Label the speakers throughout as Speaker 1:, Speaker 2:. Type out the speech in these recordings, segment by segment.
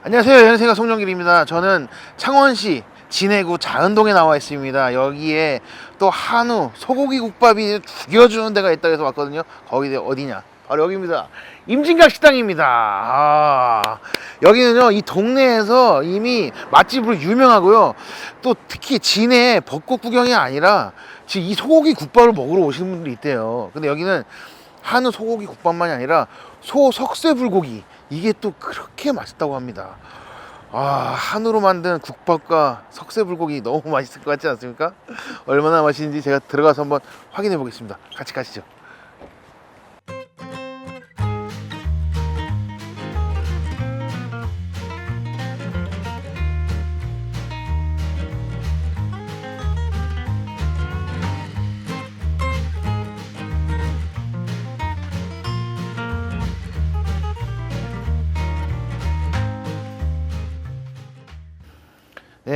Speaker 1: 안녕하세요. 연세가 송정길입니다. 저는 창원시 진해구 자은동에 나와 있습니다. 여기에 또 한우 소고기 국밥이 죽여주는 데가 있다고 해서 왔거든요. 거기 어디냐? 바로 여기입니다. 임진각 식당입니다. 아, 여기는요, 이 동네에서 이미 맛집으로 유명하고요. 또 특히 진해 벚꽃 구경이 아니라 지금 이 소고기 국밥을 먹으러 오시는 분들이 있대요. 근데 여기는 한우 소고기 국밥만이 아니라 소 석쇠 불고기 이게 또 그렇게 맛있다고 합니다. 아 한우로 만든 국밥과 석쇠 불고기 너무 맛있을 것 같지 않습니까? 얼마나 맛있는지 제가 들어가서 한번 확인해 보겠습니다. 같이 가시죠.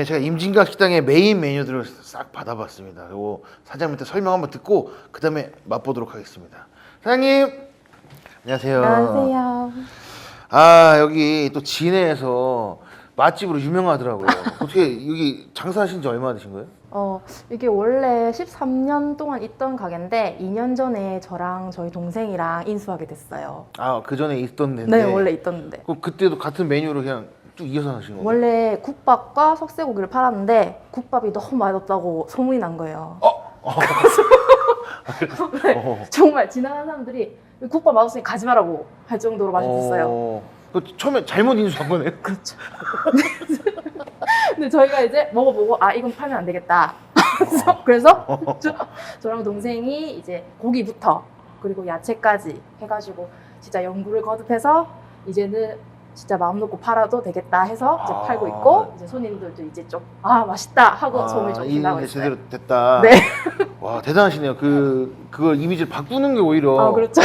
Speaker 1: 네, 제가 임진각 식당의 메인 메뉴들을 싹 받아봤습니다. 그리고 사장님한테 설명 한번 듣고 그 다음에 맛보도록 하겠습니다. 사장님, 안녕하세요.
Speaker 2: 안녕하세요.
Speaker 1: 아 여기 또 진해에서 맛집으로 유명하더라고요. 어떻게 여기 장사하신 지 얼마나 되신 거예요?
Speaker 2: 어, 이게 원래 13년 동안 있던 가게인데 2년 전에 저랑 저희 동생이랑 인수하게 됐어요.
Speaker 1: 아 그 전에 있던 데인데.
Speaker 2: 네, 원래 있던데.
Speaker 1: 그럼 그때도 같은 메뉴로 그냥 쭉 이어서 하신 거예요?
Speaker 2: 원래 국밥과 석쇠고기를 팔았는데 국밥이 너무 맛없다고 소문이 난 거예요.
Speaker 1: 어.
Speaker 2: 정말 지나가는 사람들이 국밥 맛없으니 가지 말라고 할 정도로 맛있었어요.
Speaker 1: 어. 그 처음에 잘못 인수한 거네요?
Speaker 2: 그렇죠. 근데 저희가 이제 먹어보고 아 이건 팔면 안 되겠다. 그래서, 그래서 저, 저랑 동생이 이제 고기부터 그리고 야채까지 해가지고 진짜 연구를 거듭해서 이제는 진짜 마음 놓고 팔아도 되겠다 해서 이제
Speaker 1: 아.
Speaker 2: 팔고 있고 이제 손님들도 이제 좀 아 맛있다 하고 소문이 좀 나고 있어요.
Speaker 1: 제대로 됐다.
Speaker 2: 네.
Speaker 1: 와 대단하시네요. 그 그걸 이미지를 바꾸는 게 오히려
Speaker 2: 아 그렇죠.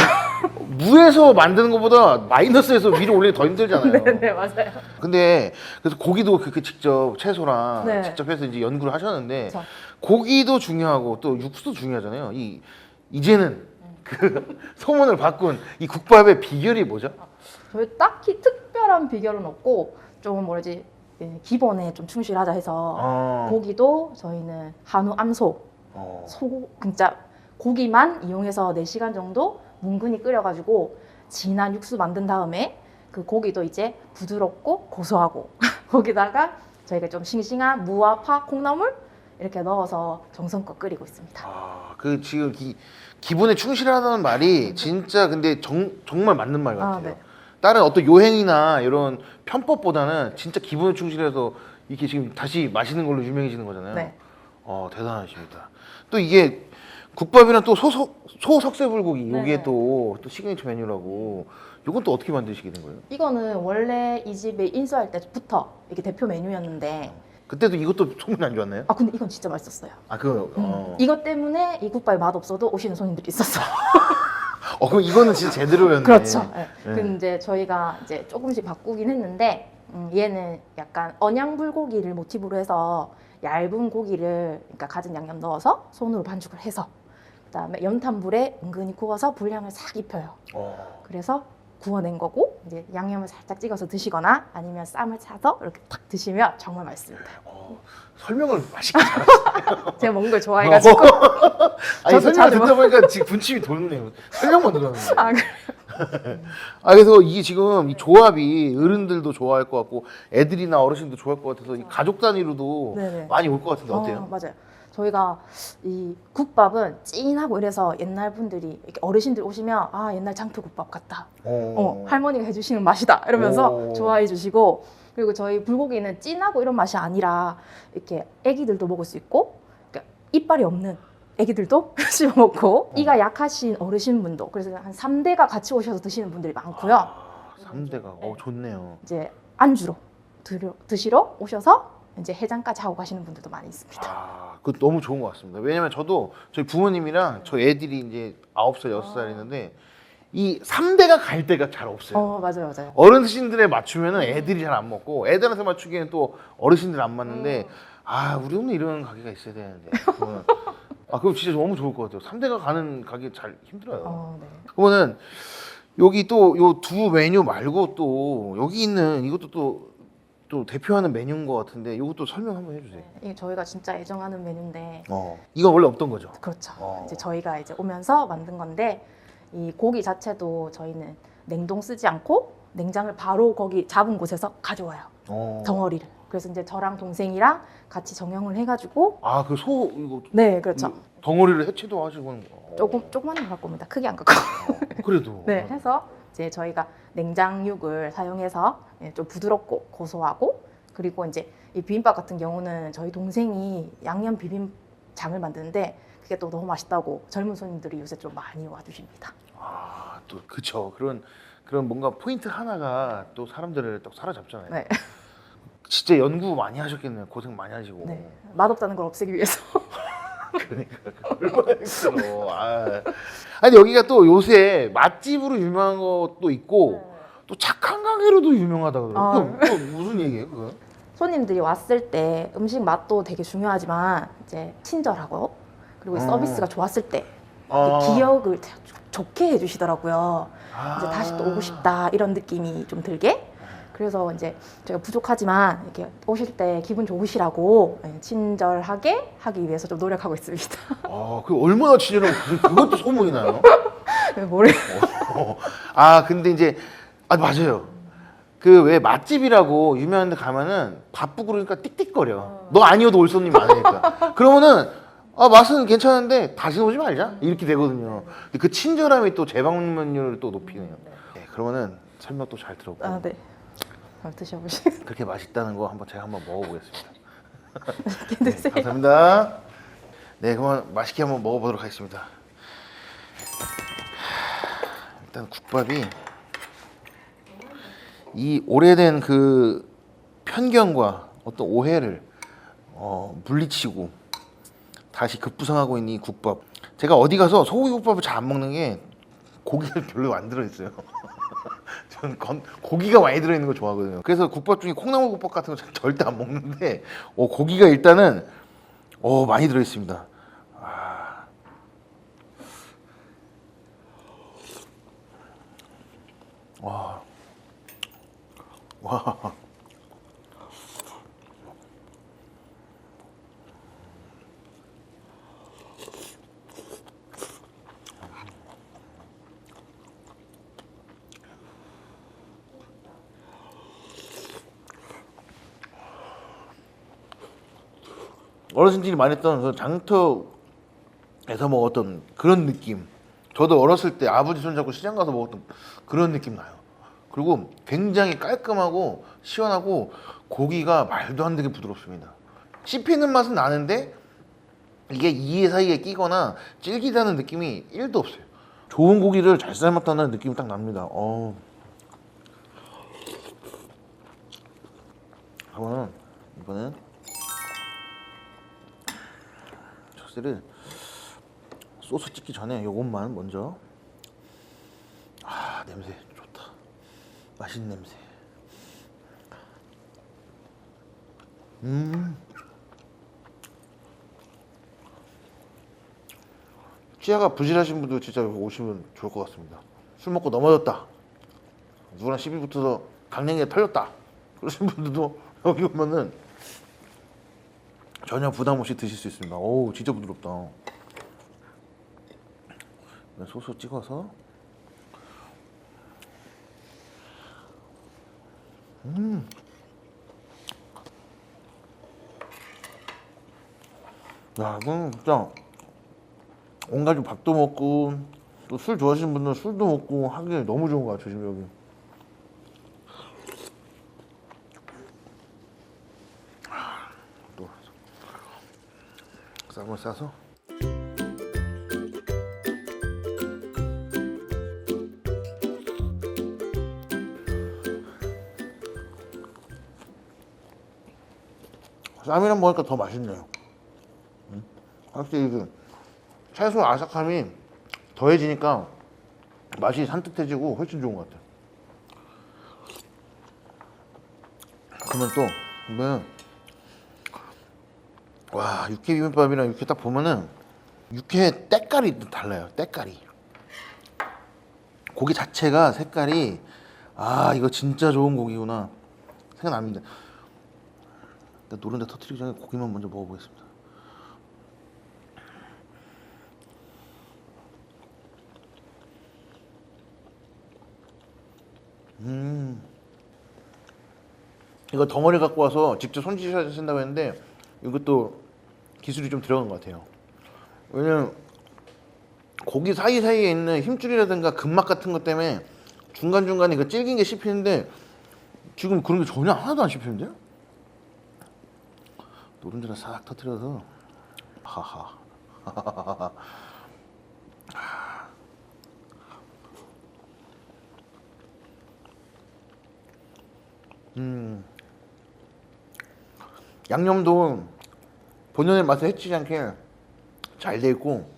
Speaker 1: 무에서 만드는 것보다 마이너스에서 위로 올리기 더 힘들잖아요.
Speaker 2: 네네 맞아요.
Speaker 1: 근데 그래서 고기도 그렇게 직접 채소랑
Speaker 2: 네.
Speaker 1: 직접 해서 이제 연구를 하셨는데
Speaker 2: 그렇죠.
Speaker 1: 고기도 중요하고 또 육수도 중요하잖아요. 이 이제는 그 소문을 바꾼 이 국밥의 비결이 뭐죠?
Speaker 2: 저희 딱히 특 별한 비결은 없고 좀 뭐라지 예, 기본에 좀 충실하자 해서
Speaker 1: 어.
Speaker 2: 고기도 저희는 한우 암소
Speaker 1: 어.
Speaker 2: 소 진짜 고기만 이용해서 4시간 정도 뭉근히 끓여가지고 진한 육수 만든 다음에 그 고기도 이제 부드럽고 고소하고 거기다가 저희가 좀 싱싱한 무와 파, 콩나물 이렇게 넣어서 정성껏 끓이고 있습니다.
Speaker 1: 아, 그 지금 기, 기본에 충실하다는 말이 진짜 근데 정, 정말 맞는 말 같아요.
Speaker 2: 아, 네.
Speaker 1: 다른 어떤 요행이나 이런 편법보다는 진짜 기본에 충실해서 이게 지금 다시 맛있는 걸로 유명해지는 거잖아요.
Speaker 2: 네.
Speaker 1: 어, 대단하십니다. 또 이게 국밥이랑 또 소, 소, 석쇠 불고기
Speaker 2: 네.
Speaker 1: 이게 또, 또 시그니처 메뉴라고 이건 또 어떻게 만드시게 된 거예요?
Speaker 2: 이거는 원래 이 집에 인수할 때부터 이게 대표 메뉴였는데
Speaker 1: 그때도 이것도 소문이 안 좋았나요?
Speaker 2: 아 근데 이건 진짜 맛있었어요.
Speaker 1: 아, 그, 어.
Speaker 2: 이것 때문에 이 국밥이 맛 없어도 오시는 손님들이 있었어요.
Speaker 1: 어, 그럼 이거는 진짜 제대로였네.
Speaker 2: 그렇죠. 네.
Speaker 1: 네.
Speaker 2: 근데 이제 저희가 이제 조금씩 바꾸긴 했는데 음, 얘는 약간 언양 불고기를 모티브로 해서 얇은 고기를 그러니까 가진 양념 넣어서 손으로 반죽을 해서 그다음에 연탄불에 은근히 구워서 불향을 싹 입혀요.
Speaker 1: 어.
Speaker 2: 그래서 구워낸 거고 이제 양념을 살짝 찍어서 드시거나 아니면 쌈을 차서 이렇게 탁 드시면 정말 맛있습니다.
Speaker 1: 어, 설명을 맛있게 잘하시네요.
Speaker 2: 제가 먹는 걸 좋아해가지고
Speaker 1: 아니
Speaker 2: 저도
Speaker 1: 설명
Speaker 2: 자주
Speaker 1: 듣다 보니까 지금 분침이 도는네요. 설명만 들었는데.
Speaker 2: 아, 그래.
Speaker 1: 아 그래서 이게 지금 이 조합이 어른들도 좋아할 것 같고 애들이나 어르신도 좋아할 것 같아서 이 가족 단위로도
Speaker 2: 네네.
Speaker 1: 많이 올 것 같은데 어때요?
Speaker 2: 어, 맞아요. 저희가 이 국밥은 찐하고 이래서 옛날 분들이 이렇게 어르신들 오시면 아 옛날 장터 국밥 같다. 어, 할머니가 해주시는 맛이다 이러면서
Speaker 1: 오.
Speaker 2: 좋아해 주시고 그리고 저희 불고기는 찐하고 이런 맛이 아니라 이렇게 애기들도 먹을 수 있고 그러니까 이빨이 없는 애기들도 씹어 먹고 이가 약하신 어르신분도 그래서 한 3대가 같이 오셔서 드시는 분들이 많고요.
Speaker 1: 아, 3대가 어 좋네요.
Speaker 2: 이제 안주로 드려, 드시러 오셔서 이제 해장까지 하고 가시는 분들도 많이 있습니다.
Speaker 1: 아, 그 너무 좋은 것 같습니다. 왜냐면 저도 저희 부모님이랑 저 애들이 이제 9살, 6살 있는데 이 3대가 갈 때가 잘 없어요.
Speaker 2: 어 맞아요 맞아요.
Speaker 1: 어르신들에 맞추면은 애들이 잘 안 먹고 애들한테 맞추기에는 또 어르신들 안 맞는데
Speaker 2: 음.
Speaker 1: 아 우리 동네 이런 가게가 있어야 되는데 그러면 아 그럼 진짜 너무 좋을 것 같아요 3대가 가는 가게 잘 힘들어요
Speaker 2: 어, 네.
Speaker 1: 그러면은 여기 또 요 두 메뉴 말고 또 여기 있는 이것도 또 또 대표하는 메뉴인 것 같은데 이것도 설명 한번 해주세요.
Speaker 2: 이게 저희가 진짜 애정하는 메뉴인데
Speaker 1: 어, 이거 원래 없던 거죠?
Speaker 2: 그렇죠.
Speaker 1: 어.
Speaker 2: 이제 저희가 이제 오면서 만든 건데 이 고기 자체도 저희는 냉동 쓰지 않고 냉장을 바로 거기 잡은 곳에서 가져와요.
Speaker 1: 어.
Speaker 2: 덩어리를. 그래서 이제 저랑 동생이랑 같이 정형을 해가지고
Speaker 1: 아, 그 소 이거
Speaker 2: 네 그렇죠.
Speaker 1: 이 덩어리를 해체도 하시고 하는 거.
Speaker 2: 조금 조금만 갈 겁니다. 크게 안 갖고.
Speaker 1: 어, 그래도.
Speaker 2: 네 해서 이제 저희가 냉장육을 사용해서 예, 좀 부드럽고 고소하고 그리고 이제 이 비빔밥 같은 경우는 저희 동생이 양념 비빔장을 만드는데 그게 또 너무 맛있다고 젊은 손님들이 요새 좀 많이 와주십니다.
Speaker 1: 아, 또 그쵸. 그런 그런 뭔가 포인트 하나가 또 사람들을 또 사로잡잖아요.
Speaker 2: 네.
Speaker 1: 진짜 연구 많이 하셨겠네요. 고생 많이 하시고.
Speaker 2: 네. 맛없다는 걸 없애기 위해서.
Speaker 1: 그러니까 얼마나 힘들어. 아. 아니 여기가 또 요새 맛집으로 유명한 것도 있고 또 착한 가게로도 유명하다 그러더라고요.
Speaker 2: 아.
Speaker 1: 그거, 그거 무슨 얘기예요, 그거?
Speaker 2: 손님들이 왔을 때 음식 맛도 되게 중요하지만 이제 친절하고 그리고 이
Speaker 1: 어.
Speaker 2: 서비스가 좋았을 때
Speaker 1: 아.
Speaker 2: 기억을 되- 좋게 해주시더라고요. 이제
Speaker 1: 아.
Speaker 2: 다시 또 오고 싶다 이런 느낌이 좀 들게. 그래서 이제 제가 부족하지만 이렇게 오실 때 기분 좋으시라고 예, 친절하게 하기 위해서 좀 노력하고 있습니다.
Speaker 1: 아, 그 얼마나 친절하고 그- 그것도 소문이 나요?
Speaker 2: 모르.
Speaker 1: 어. 아 근데 이제 아 맞아요. 그 왜 맛집이라고 유명한 데 가면은 바쁘고 그러니까 띡띡거려. 너 아니어도 올 손님 많으니까. 그러면은 아 맛은 괜찮은데 다시 오지 말자 이렇게 되거든요. 근데 그 친절함이 또 재방문율을 또 높이네요. 네, 그러면은 설명 또 잘 들었고
Speaker 2: 아 네. 한번 드셔보시고
Speaker 1: 그렇게 맛있다는 거 한번 제가 한번 먹어보겠습니다.
Speaker 2: 드세요.
Speaker 1: 감사합니다. 네, 그만 맛있게 한번 먹어보도록 하겠습니다. 일단 국밥이 이 오래된 그 편견과 어떤 오해를 어, 물리치고 다시 급부상하고 있는 이 국밥. 제가 어디 가서 소고기 국밥을 잘 안 먹는 게 고기가 별로 안 들어있어요. 저는 건, 고기가 많이 들어있는 걸 좋아하거든요. 그래서 국밥 중에 콩나물 국밥 같은 거 절대 안 먹는데 어, 고기가 일단은 어, 많이 들어있습니다. 아. 와. 와. 어르신들이 많이 했던 그 장터에서 먹었던 그런 느낌. 저도 어렸을 때 아버지 손잡고 시장 가서 먹었던 그런 느낌 나요. 그리고 굉장히 깔끔하고 시원하고 고기가 말도 안 되게 부드럽습니다. 씹히는 맛은 나는데 이게 이에 사이에 끼거나 질기다는 느낌이 1도 없어요. 좋은 고기를 잘 삶았다는 느낌이 딱 납니다. 어. 그러면 이번엔 소스를 소스 찍기 전에 요것만 먼저 아 냄새 맛있는 냄새 음 치아가 부실하신 분들 진짜 오시면 좋을 것 같습니다 술 먹고 넘어졌다 누구랑 시비 붙어서 강냉이가 털렸다 그러신 분들도 여기 오면은 전혀 부담 없이 드실 수 있습니다. 오, 진짜 부드럽다. 네, 소스 찍어서. 음. 야, 이건 진짜 온 가족 밥도 먹고 또 술 좋아하시는 분들은 술도 먹고 하기 너무 좋은 것 같아요, 지금 여기. 또 쌈을 싸서 쌈이랑 먹으니까 더 맛있네요. 음. 확실히 그 채소 아삭함이 더해지니까 맛이 산뜻해지고 훨씬 좋은 것 같아요. 그러면 또 이번엔 와 육회 비빔밥이랑 이렇게 딱 보면은 육회 때깔이 또 달라요 때깔이 고기 자체가 색깔이 아 이거 진짜 좋은 고기구나 생각납니다 일단 노른자 터트리기 전에 고기만 먼저 먹어보겠습니다. 음. 이거 덩어리 갖고 와서 직접 손질하셔야 된다고 했는데 이것도 기술이 좀 들어간 것 같아요. 왜냐면 고기 사이사이에 있는 힘줄이라든가 근막 같은 것 때문에 중간중간에 이거 질긴 게 씹히는데 지금 그런 게 전혀 하나도 안 씹히는데요? 노른자를 싹 터트려서. 하하. 음. 양념도 본연의 맛을 해치지 않게 잘 돼 있고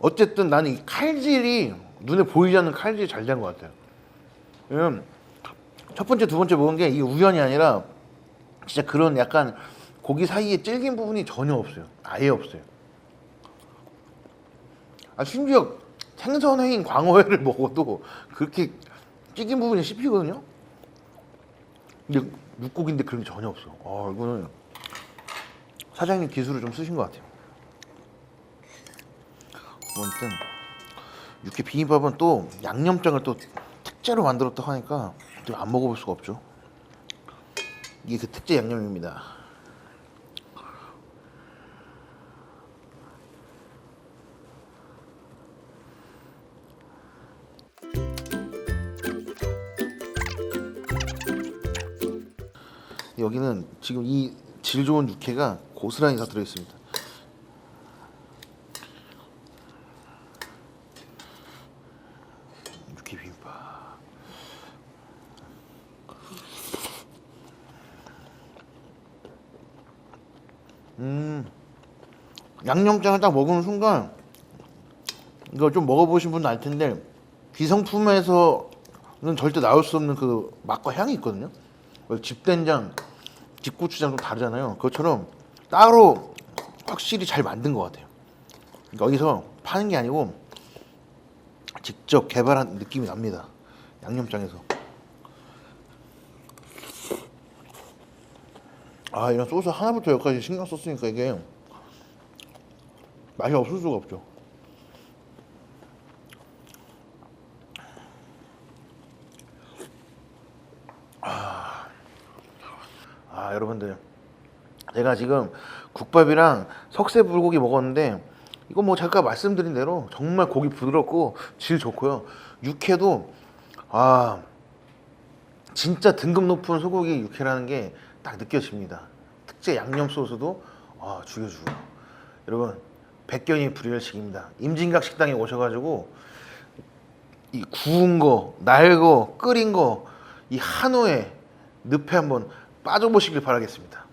Speaker 1: 어쨌든 나는 이 칼질이 눈에 보이지 않는 칼질이 잘 된 것 같아요. 왜냐면 첫 번째, 두 번째 먹은 게 이 우연이 아니라 진짜 그런 약간 고기 사이에 질긴 부분이 전혀 없어요. 아예 없어요. 아 심지어 생선회인 광어회를 먹어도 그렇게 찌긴 부분이 씹히거든요. 근데 육고기인데 그런 게 전혀 없어. 아 이거는 사장님 기술을 좀 쓰신 것 같아요. 아무튼 육회 비빔밥은 또 양념장을 또 특제로 만들었다고 하니까 또안 먹어볼 수가 없죠. 이게 그 특제 양념입니다. 여기는 지금 이 질 좋은 육회가 고스란히 다 들어있습니다. 육회 비빔밥. 음, 양념장을 딱 먹는 순간 이거 좀 먹어보신 분은 알 텐데 기성품에서는 절대 나올 수 없는 그 맛과 향이 있거든요. 집된장, 집고추장 좀 다르잖아요. 그것처럼 따로 확실히 잘 만든 것 같아요. 그러니까 여기서 파는 게 아니고 직접 개발한 느낌이 납니다. 양념장에서. 아 이런 소스 하나부터 열까지 신경 썼으니까 이게 맛이 없을 수가 없죠. 여러분들. 제가 지금 국밥이랑 석쇠 불고기 먹었는데 이거 뭐 잠깐 말씀드린 대로 정말 고기 부드럽고 질 좋고요. 육회도 아 진짜 등급 높은 소고기 육회라는 게 딱 느껴집니다. 특제 양념 소스도 아 죽여주고. 여러분 백견이 불여일식입니다. 임진각 식당에 오셔가지고 이 구운 거, 날 거, 끓인 거 이 한우에 늪에 한번 빠져보시길 바라겠습니다.